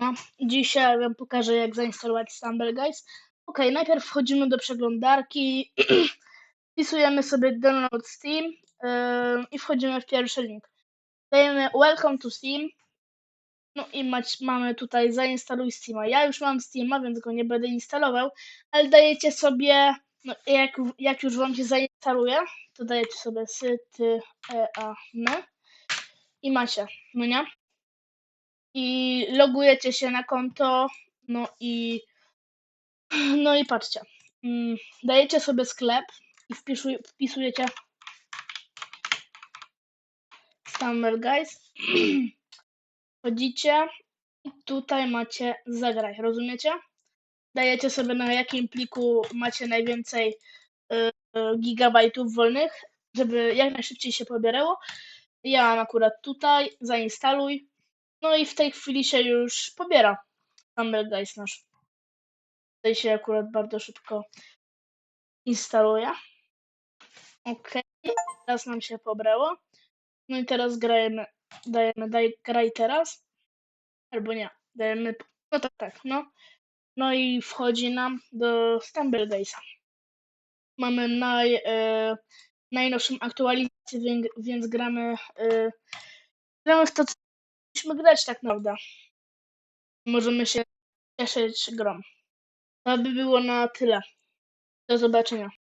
No, dzisiaj wam pokażę jak zainstalować Stumble Guys. Ok, najpierw wchodzimy do przeglądarki, wpisujemy sobie download Steam yy, i wchodzimy w pierwszy link. Dajemy welcome to Steam. No i mać, mamy tutaj zainstaluj Steama. Ja już mam Steama, więc go nie będę instalował, ale dajecie sobie, no jak, jak już wam się zainstaluje, to dajecie sobie syty e, a, my i macie, no nie? I logujecie się na konto, no i no i patrzcie. mm, Dajecie sobie sklep i wpisuj, wpisujecie Stumble Guys. Wchodzicie i tutaj macie zagraj, rozumiecie? Dajecie sobie na jakim pliku macie najwięcej y, y, gigabajtów wolnych, żeby jak najszybciej się pobierało. Ja mam akurat tutaj, zainstaluj. No i w tej chwili się już pobiera Stumble Guys nasz. Tutaj się akurat bardzo szybko instaluje. Ok, teraz nam się pobrało. No i teraz grajemy, dajemy, daj, graj teraz. Albo nie, dajemy, no tak, tak, no. No i wchodzi nam do Stumble. Mamy naj, e, najnowszą aktualizację, więc gramy, e, gramy w to, co musimy grać tak naprawdę. Możemy się cieszyć grą. To by było na tyle. Do zobaczenia.